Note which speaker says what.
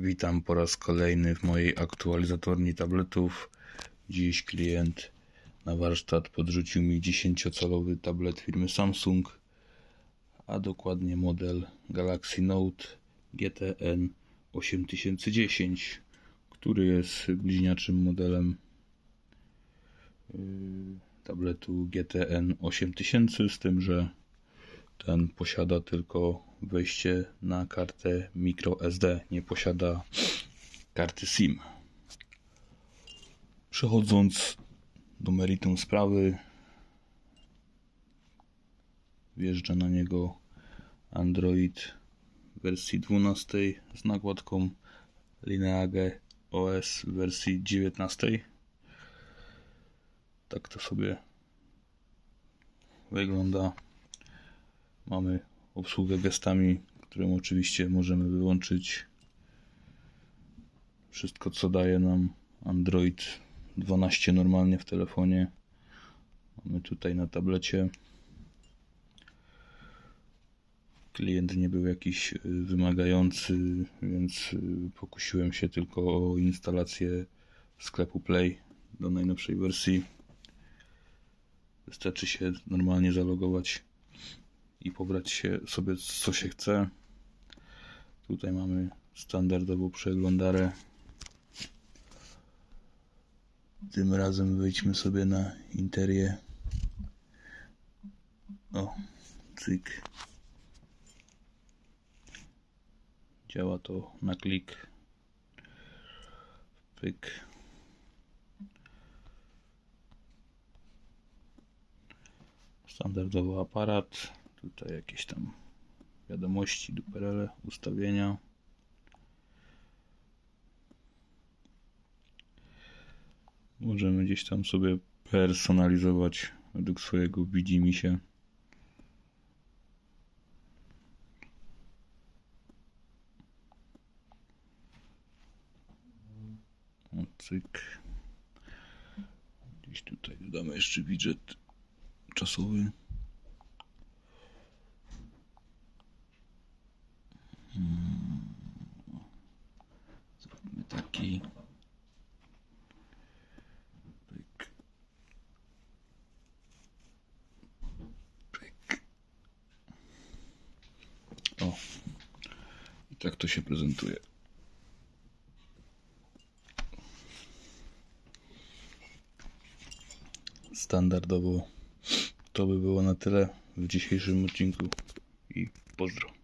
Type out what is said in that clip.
Speaker 1: Witam po raz kolejny w mojej aktualizatorni tabletów. Dziś klient na warsztat podrzucił mi 10-calowy tablet firmy Samsung, a dokładnie model Galaxy Note GTN 8010, który jest bliźniaczym modelem yy, tabletu GTN 8000, z tym, że ten posiada tylko wejście na kartę microSD, nie posiada karty SIM. Przechodząc do meritum sprawy, wjeżdża na niego Android wersji 12 z nakładką Lineage OS wersji 19. Tak to sobie wygląda. Mamy obsługę gestami, którą oczywiście możemy wyłączyć. Wszystko, co daje nam Android 12 normalnie w telefonie, mamy tutaj na tablecie. Klient nie był jakiś y, wymagający, więc y, pokusiłem się tylko o instalację sklepu Play do najnowszej wersji. Wystarczy się normalnie zalogować i pobrać się sobie co się chce. Tutaj mamy standardową przeglądarę. Tym razem wejdźmy sobie na interię. O, cyk. Działa to na klik. Pyk. Standardowy aparat. Tutaj jakieś tam wiadomości, duperele, ustawienia. Możemy gdzieś tam sobie personalizować według swojego widzimisię. O, cyk. Gdzieś tutaj dodamy jeszcze widget czasowy. Zrobimy taki. Pyk. Pyk. O. I tak to się prezentuje. Standardowo to by było na tyle w dzisiejszym odcinku i pozdro.